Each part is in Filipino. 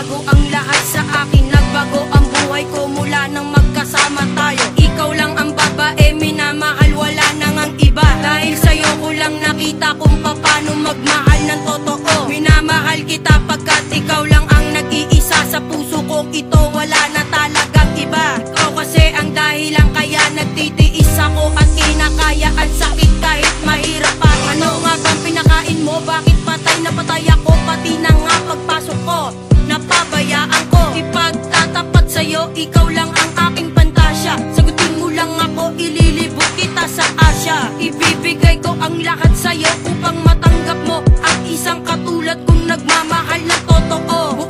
nagbago ang lahat sa akin Nagbago ang buhay ko mula nang magkasama tayo. Ikaw lang ang babae, minamahal, wala nang ang iba. Dahil sa'yo ko lang nakita kung paano magmahal ng totoo. Minamahal kita pagkat ikaw lang ang nag-iisa Sa puso kong ito, wala na talagang iba. Ikaw kasi ang dahilan kaya nagtitiis ako At kinakaya ang sakit mo At isang katulad kong nagmamahal na totoo.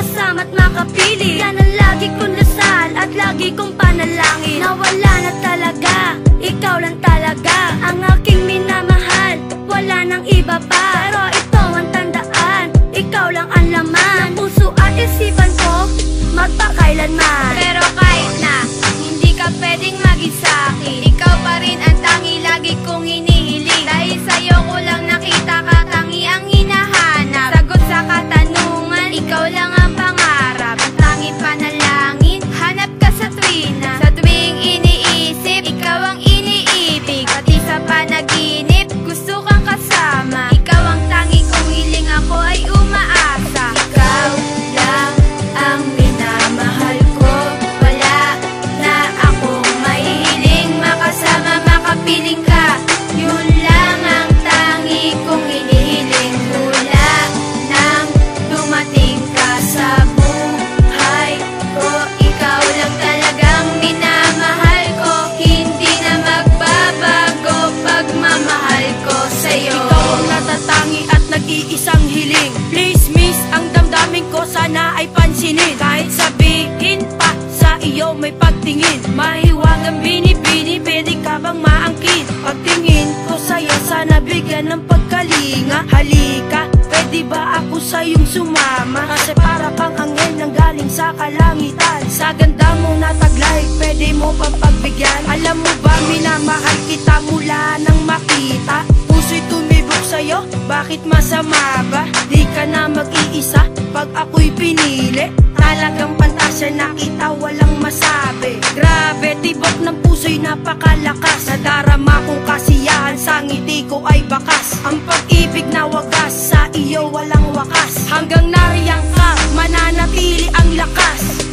makasama't makapili. Yan ang lagi kong lasal at lagi kong panalangin. Na wala na talaga, ikaw lang talaga Ang aking minamahal, wala nang iba pa. Pero mo may pagtingin. Mahiwagang binibini, pwede ka bang maangkin? Pagtingin ko sa'yo, sana bigyan ng pagkalinga. Halika, pwede ba ako sa'yong sumama? Kasi para pang angel nang galing sa kalangitan. Sa ganda mong nataglay, pwede mo pang pagbigyan. Alam mo ba, minamahal kita mula nang makita? Bakit masama ba? Di ka na mag-iisa Pag ako'y pinili. Talagang pantasya nakita walang masabi. Grabe, tibok ng puso'y napakalakas. Sa darama kong kasiyahan sa ngiti ko ay bakas. Ang pag-ibig na wagas sa iyo walang wakas. Hanggang nariyang ka, mananatili ang lakas.